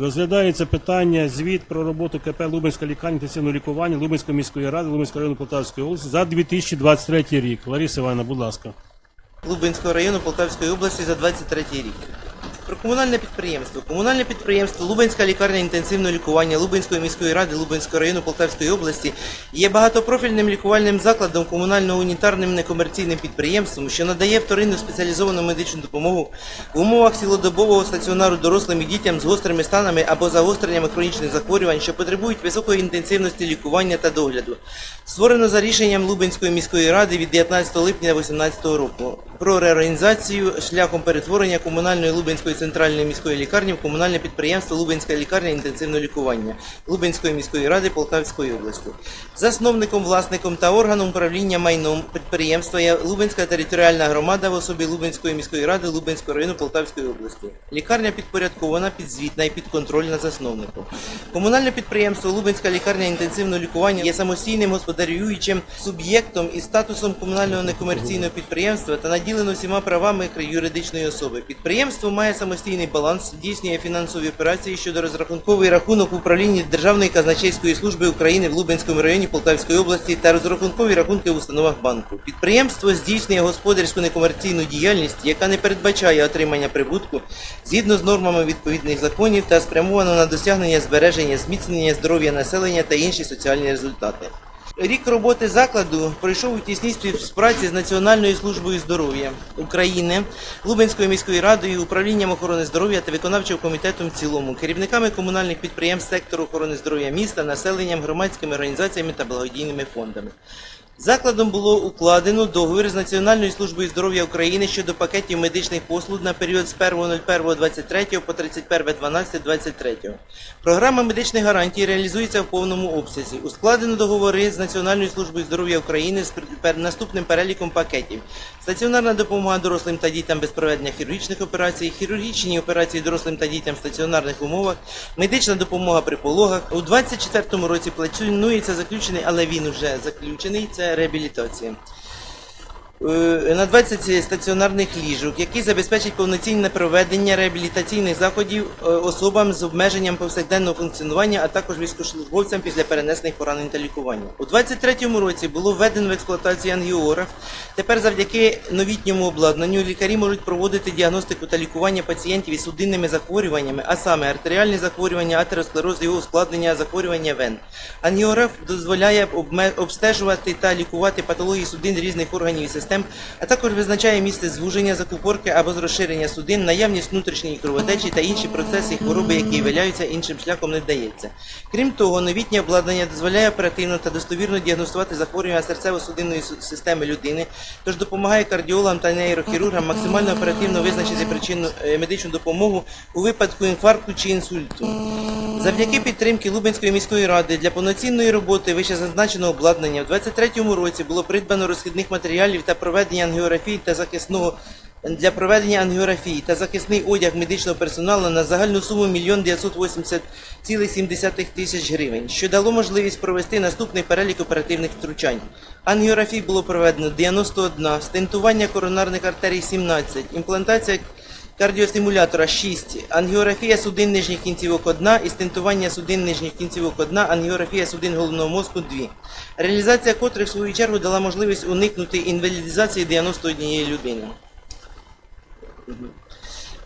Розглядається питання звіт про роботу КП Лубенська лікарня інтенсивного лікування Лубенської міської ради Лубенського району Полтавської області за 2023 рік. Лариса Івановна, будь ласка. Лубенського району Полтавської області за 23 рік. Про комунальне підприємство. Комунальне підприємство Лубенська лікарня інтенсивного лікування Лубенської міської ради Лубенського району Полтавської області є багатопрофільним лікувальним закладом комунально-унітарним некомерційним підприємством, що надає вторинну спеціалізовану медичну допомогу в умовах цілодобового стаціонару дорослим і дітям з гострими станами або загостреннями хронічних захворювань, що потребують високої інтенсивності лікування та догляду. Створено за рішенням Лубенської міської ради від 19 липня 2018 року про реорганізацію шляхом перетворення комунальної Лубенської центральної міської лікарні в комунальне підприємство Лубенська лікарня інтенсивного лікування Лубенської міської ради Полтавської області. Засновником, власником та органом управління майном підприємства є Лубенська територіальна громада в особі Лубенської міської ради Лубенського району Полтавської області. Лікарня підпорядкована, підзвітна і підконтрольна засновнику. Комунальне підприємство Лубенська лікарня інтенсивного лікування є самостійним господарюючим суб'єктом із статусом комунального некомерційного підприємства та наділено всіма правами юридичної особи. Підприємство має самостійний баланс, здійснює фінансові операції щодо розрахунковий рахунок в управлінні Державної казначейської служби України в Лубенському районі Полтавської області та розрахункові рахунки в установах банку. Підприємство здійснює господарську некомерційну діяльність, яка не передбачає отримання прибутку згідно з нормами відповідних законів та спрямовано на досягнення збереження, зміцнення здоров'я населення та інші соціальні результати. Рік роботи закладу пройшов у тісній співпраці з Національною службою здоров'я України, Лубенською міською радою, управлінням охорони здоров'я та виконавчим комітетом в цілому, керівниками комунальних підприємств сектору охорони здоров'я міста, населенням, громадськими організаціями та благодійними фондами. Закладом було укладено договір з Національною службою здоров'я України щодо пакетів медичних послуг на період з 1.01.23 по 31.12.23. Програма медичних гарантій реалізується в повному обсязі. Ускладено договори з Національною службою здоров'я України з наступним переліком пакетів: стаціонарна допомога дорослим та дітям без проведення хірургічних операцій, хірургічні операції дорослим та дітям в стаціонарних умовах, медична допомога при пологах. У 2024 році планується заключений, але він вже заключений. Це реабілітація. Е, На 20 стаціонарних ліжок, які забезпечать повноцінне проведення реабілітаційних заходів е, особам з обмеженням повсякденного функціонування, а також військовослужбовцям після перенесених поранень та лікування. У 2023 році було введено в експлуатацію ангіограф. Тепер завдяки новітньому обладнанню лікарі можуть проводити діагностику та лікування пацієнтів із судинними захворюваннями, а саме артеріальні захворювання, атеросклероз, його ускладнення, захворювання вен. Ангіограф дозволяє обстежувати та лікувати патології судин різних органів і систем, а також визначає місце звуження, закупорки або з розширення судин, наявність внутрішньої кровотечі та інші процеси хвороби, які виявляються іншим шляхом, не вдається. Крім того, новітнє обладнання дозволяє оперативно та достовірно діагностувати захворювання серцево-судинної системи людини, тож допомагає кардіологам та нейрохірургам максимально оперативно визначити причину е, медичну допомогу у випадку інфаркту чи інсульту. Завдяки підтримки Лубенської міської ради для повноцінної роботи вищезазначеного обладнання в 2023 році було придбано розхідних матеріалів та проведення ангіографії та захисного для проведення ангіографії та захисний одяг медичного персоналу на загальну суму 1 980,7 тисяч гривень, що дало можливість провести наступний перелік оперативних втручань. Ангіографій було проведено 91, стентування коронарних артерій 17, імплантація кардіостимулятора 6, ангіографія судин нижніх кінцівок 1 і стентування судин нижніх кінцівок 1, ангіографія судин головного мозку 2. Реалізація котрих в свою чергу дала можливість уникнути інвалідизації 91 людини.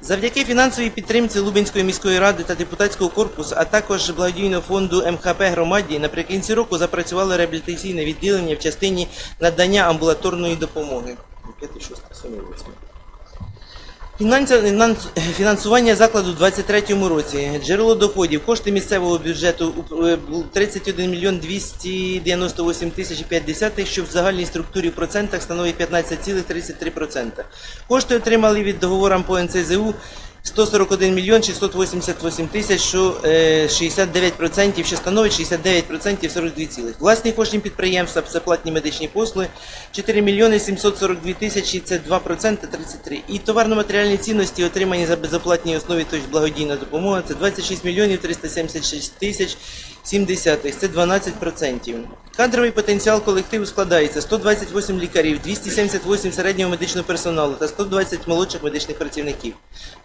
Завдяки фінансовій підтримці Лубенської міської ради та депутатського корпусу, а також благодійного фонду МХП громаді, наприкінці року запрацювало реабілітаційне відділення в частині надання амбулаторної допомоги. 5, 6, 7, 8. Фінансування закладу у 2023 році. Джерело доходів. Кошти місцевого бюджету е, був 31 мільйон 298 тисяч 50, що в загальній структурі в процентах становить 15,33%. Кошти отримали від договорам по НЦЗУ 141 мільйон 688 тисяч, що е, 69%, що становить 69% 42 цілих. Власні кошти підприємства, це платні медичні послуги 4 мільйони 742 тисячі, це 2% 33. І товарно-матеріальні цінності, отримані за безоплатній основі, тобто благодійна допомога, це 26 мільйонів 376 тисяч 70, це 12%. Кадровий потенціал колективу складається 128 лікарів, 278 середнього медичного персоналу та 120 молодших медичних працівників.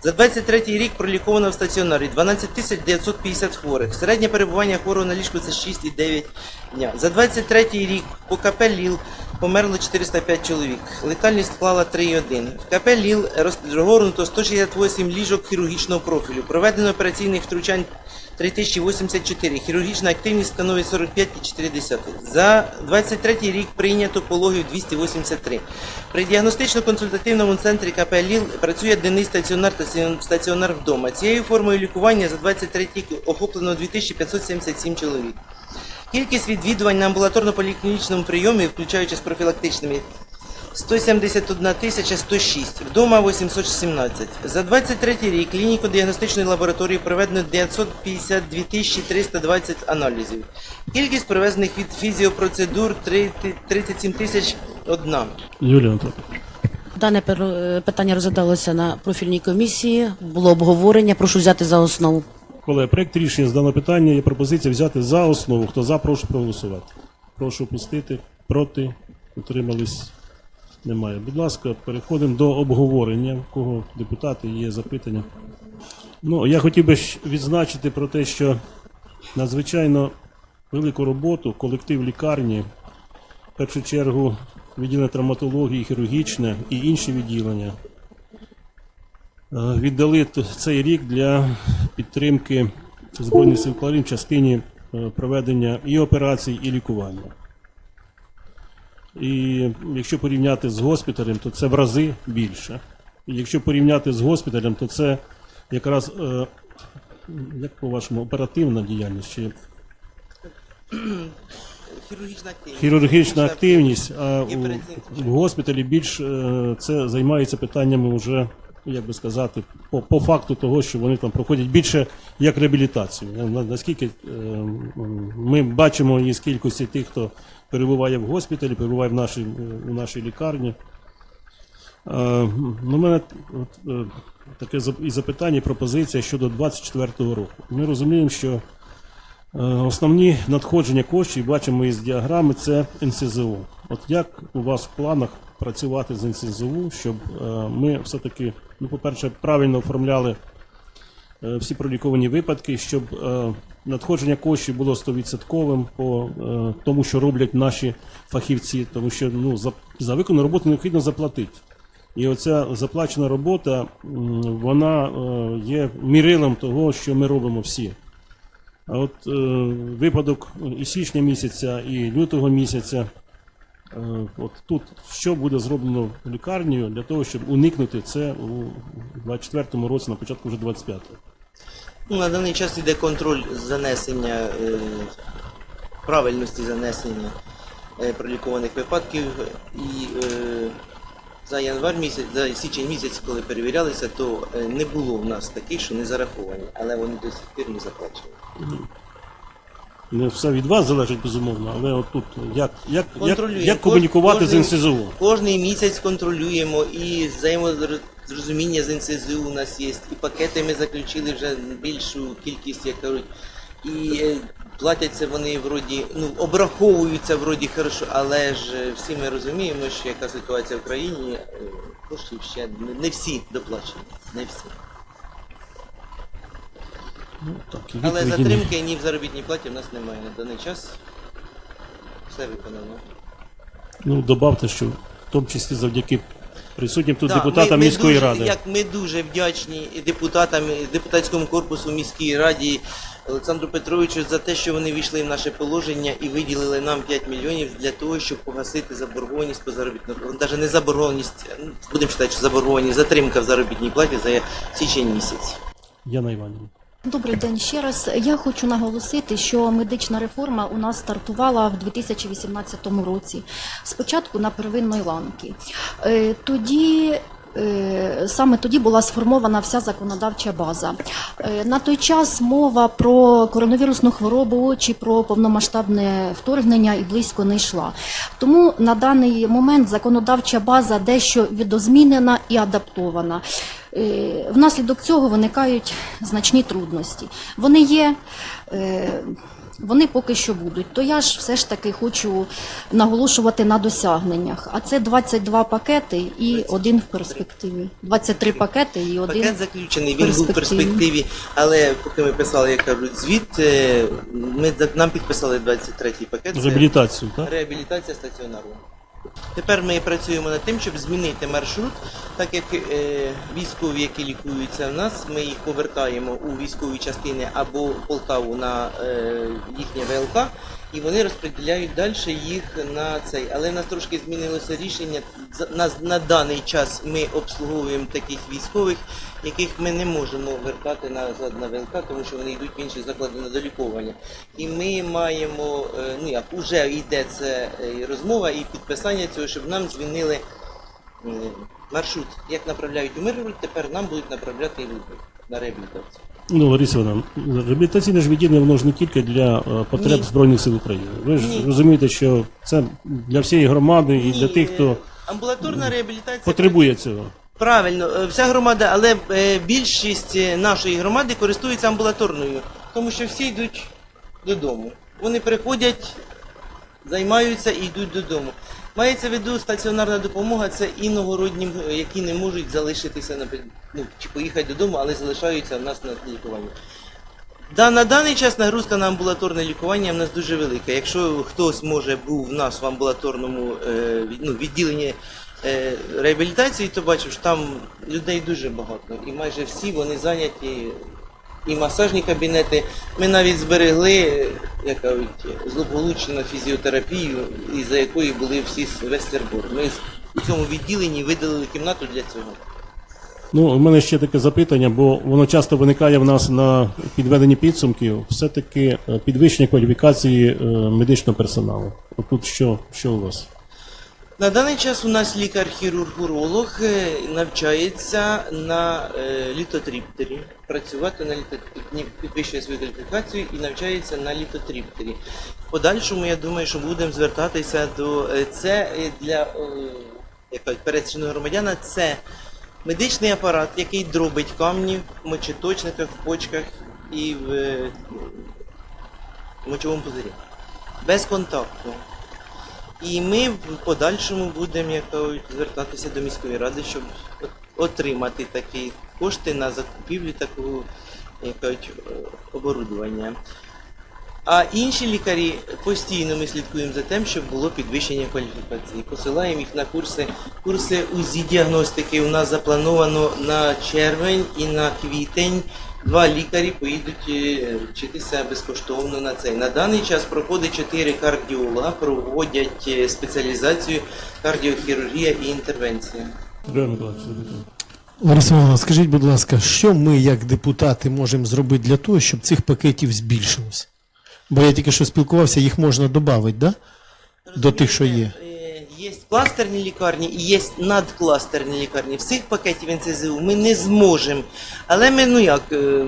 За 23 рік проліковано в стаціонарі 12 тисяч 950 хворих. Середнє перебування хворого на ліжку це 6,9 дня. За 23 рік по КП ЛІЛ померло 405 чоловік. Летальність склала 3,1. В КП ЛІЛ розгорнуто 168 ліжок хірургічного профілю. Проведено операційних втручань 3084. Хірургічна активність становить 45,4. За 23 рік прийнято пологів 283. При діагностично-консультативному центрі КП ЛІЛ працює денний стаціонар та стаціонар вдома. Цією формою лікування за 23 рік охоплено 2577 чоловік. Кількість відвідувань на амбулаторно-поліклінічному прийомі, включаючи з профілактичними, 171 тисяча 106, вдома 817. За 23 рік клініко-діагностичної лабораторії проведено 952 тисячі 320 аналізів. Кількість проведених від фізіопроцедур 3 37 тисяч одна. Юлія Анатолійовна. Дане е, питання розглядалося на профільній комісії, було обговорення. Прошу взяти за основу. Колеги, проект рішення з даного питання є пропозиція взяти за основу. Хто за, прошу проголосувати. Прошу пустити. Проти. Утримались. Немає. Будь ласка, переходимо до обговорення. У кого депутати є запитання. Ну, я хотів би відзначити про те, що надзвичайно велику роботу колектив лікарні, в першу чергу відділення травматології, хірургічне і інші відділення віддали цей рік для підтримки Збройних сил України в частині е, проведення і операцій, і лікування. І якщо порівняти з госпіталем, то це в рази більше. І якщо порівняти з госпіталем, то це якраз, е, як по-вашому, оперативна діяльність чи Хірургічна активність. хірургічна активність, а у, в госпіталі більш е, це займається питаннями вже, як би сказати, по, по факту того, що вони там проходять більше як реабілітацію. Наскільки е, ми бачимо із кількості тих, хто перебуває в госпіталі, перебуває в нашій, е, у нашій лікарні. Е, Ну, у мене от, таке і запитання, і пропозиція щодо 24-го року. Ми розуміємо, що Основні надходження коштів, бачимо із діаграми, це НСЗУ. От як у вас в планах працювати з НСЗУ, щоб е, ми все-таки, ну, по-перше, правильно оформляли е, всі проліковані випадки, щоб е, надходження коштів було 100% по тому, що роблять наші фахівці, тому що ну, за, за виконану роботу необхідно заплатити. І оця заплачена робота, вона є мірилом того, що ми робимо всі. А от е, випадок і січня місяця, і лютого місяця, от тут що буде зроблено лікарнею для того, щоб уникнути це у 24-му році, на початку вже 25-го. Ну, на даний час йде контроль занесення е, правильності занесення е, пролікованих випадків. І е, за январ місяць, за січень місяць, коли перевірялися, то е, не було в нас таких, що не зараховані, але вони до сих пір не заплачені. Не все від вас залежить, безумовно, але от тут як, як, як, як комунікувати Кож- з НСЗУ? Кожний місяць контролюємо і взаємозрозуміння з НСЗУ у нас є. І пакети ми заключили вже більшу кількість, як кажуть. І е, платяться вони вроді, ну, обраховуються вроді хорошо, але ж е, всі ми розуміємо, що яка ситуація в країні, е, коштів ще не всі доплачені. Не всі. Ну, так, Але відповіді ні. затримки ні в заробітній платі в нас немає на даний час. Все виконано. Ну, добавте, що в тому числі завдяки присутнім тут Да, депутатам ми- ми міської дуже, ради. Як ми дуже вдячні і депутатам, і депутатському корпусу міській раді Олександру Петровичу за те, що вони війшли в наше положення і виділили нам 5 мільйонів для того, щоб погасити заборгованість по заробітній Навіть не заборгованість, ну, будемо вважати, що заборгованість, затримка в заробітній платі за січень місяць. Яна Іванівна. Добрий день ще раз. Я хочу наголосити, що медична реформа у нас стартувала в 2018 році. Спочатку на первинної ланки. Е, Тоді саме тоді була сформована вся законодавча база. Е, На той час мова про коронавірусну хворобу чи про повномасштабне вторгнення і близько не йшла. Тому на даний момент законодавча база дещо відозмінена і адаптована. Е, Внаслідок цього виникають значні трудності. Вони є. Вони поки що будуть. То я ж все ж таки хочу наголошувати на досягненнях. А це 22 пакети і один в перспективі. 23 пакети і один. Пакет заключений, він був в перспективі. перспективі, але поки ми писали, як кажуть, звіт, е, ми нам підписали 23-й пакет. Реабілітацію, так? Реабілітація стаціонару. Тепер ми працюємо над тим, щоб змінити маршрут, так як е, військові, які лікуються в нас, ми їх повертаємо у військові частини або Полтаву на е, їхнє ВЛК, і вони розподіляють далі їх на цей. Але в нас трошки змінилося рішення. На, на даний час ми обслуговуємо таких військових, яких ми не можемо вертати назад на ВЛК, тому що вони йдуть в інші заклади на доліковання. І ми маємо, е, ну як уже йде це е, розмова і підписання цього, щоб нам змінили е, маршрут. Як направляють у Миргород, тепер нам будуть направляти на реабілітацію. Ну, Лариса Івановна, реабілітаційне ж відділення воно ж не тільки для е, потреб Ні. Збройних сил України. Ви ж Ні. розумієте, що це для всієї громади і для тих, хто амбулаторна реабілітація потребує цього. Правильно, е, вся громада, але е, більшість нашої громади користується амбулаторною, тому що всі йдуть додому. Вони приходять, займаються і йдуть додому. Мається в виду стаціонарна допомога це іногороднім, е, які не можуть залишитися на ну, чи поїхати додому, але залишаються в нас на лікуванні. Да, на даний час нагрузка на амбулаторне лікування в нас дуже велика. Якщо хтось може був в нас в амбулаторному е, ну, відділенні е, реабілітації, то бачив, що там людей дуже багато. І майже всі вони зайняті і масажні кабінети. Ми навіть зберегли, як кажуть, фізіотерапію, із за якої були всі весь. Ми в цьому відділенні видалили кімнату для цього. Ну, у мене ще таке запитання, бо воно часто виникає в нас на підведенні підсумків. Все-таки е, підвищення кваліфікації е, медичного персоналу. Отут що, що у вас? На даний час у нас лікар-хірург-уролог е, навчається на е, літотріптері, працювати на літотріптері, підвищує свою кваліфікацію і навчається на літотріптері. В подальшому, я думаю, що будемо звертатися до е, це для як пересічного громадяна. Це медичний апарат, який дробить камні в мочеточниках, в почках і в мочовому пузирі. Безконтактно. І ми в подальшому будемо як звертатися до міської ради, щоб отримати такі кошти на закупівлю такого як оборудування. А інші лікарі постійно ми слідкуємо за тим, щоб було підвищення кваліфікації. Посилаємо їх на курси. Курси УЗІ діагностики у нас заплановано на червень і на квітень. Два лікарі поїдуть е, вчитися безкоштовно на цей. На даний час проходить чотири кардіолога, проводять е, спеціалізацію кардіохірургія і інтервенція. Лариса Івановна, скажіть, будь ласка, що ми, як депутати, можемо зробити для того, щоб цих пакетів збільшилось? Бо я тільки що спілкувався, їх можна додати, да? До тих, що є. Є кластерні лікарні і є надкластерні лікарні. Всіх пакетів НЦЗУ ми не зможемо. Але ми, ну як, е,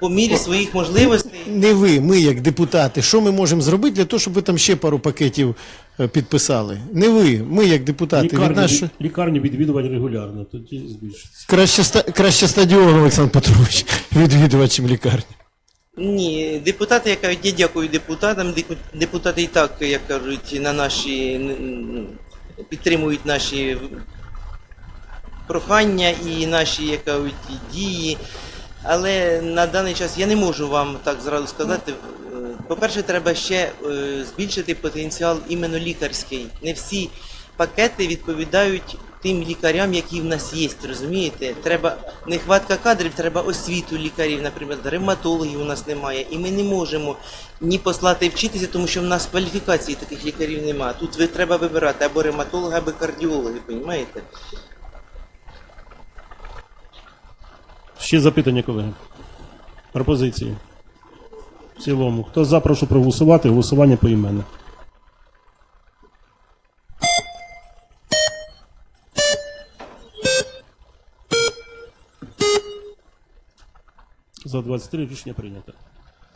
по мірі своїх можливостей. Не ви, ми, як депутати, що ми можемо зробити для того, щоб ви там ще пару пакетів е, підписали? Не ви, ми, як депутати. Від нас... від- лікарню відвідувати регулярно, тоді збільшиться. краще, ста... краще стадіон, Олександр Петрович, відвідувачем лікарні. Ні, депутати, я кажуть, я дякую депутатам. Депутати і так, як кажуть, на наші підтримують наші прохання і наші, як кажуть, дії. Але на даний час я не можу вам так зразу сказати. По-перше, треба ще е, збільшити потенціал іменно лікарський. Не всі пакети відповідають тим лікарям, які в нас є, розумієте? Треба нехватка кадрів, треба освіту лікарів, наприклад, ревматологів у нас немає. І ми не можемо ні послати вчитися, тому що в нас кваліфікації таких лікарів немає. Тут ви треба вибирати або ревматолога, або кардіолога, розумієте? Ще запитання, колеги. Пропозиції. В цілому. Хто за, прошу проголосувати. Голосування по поіменне. За 23 рішення прийнято.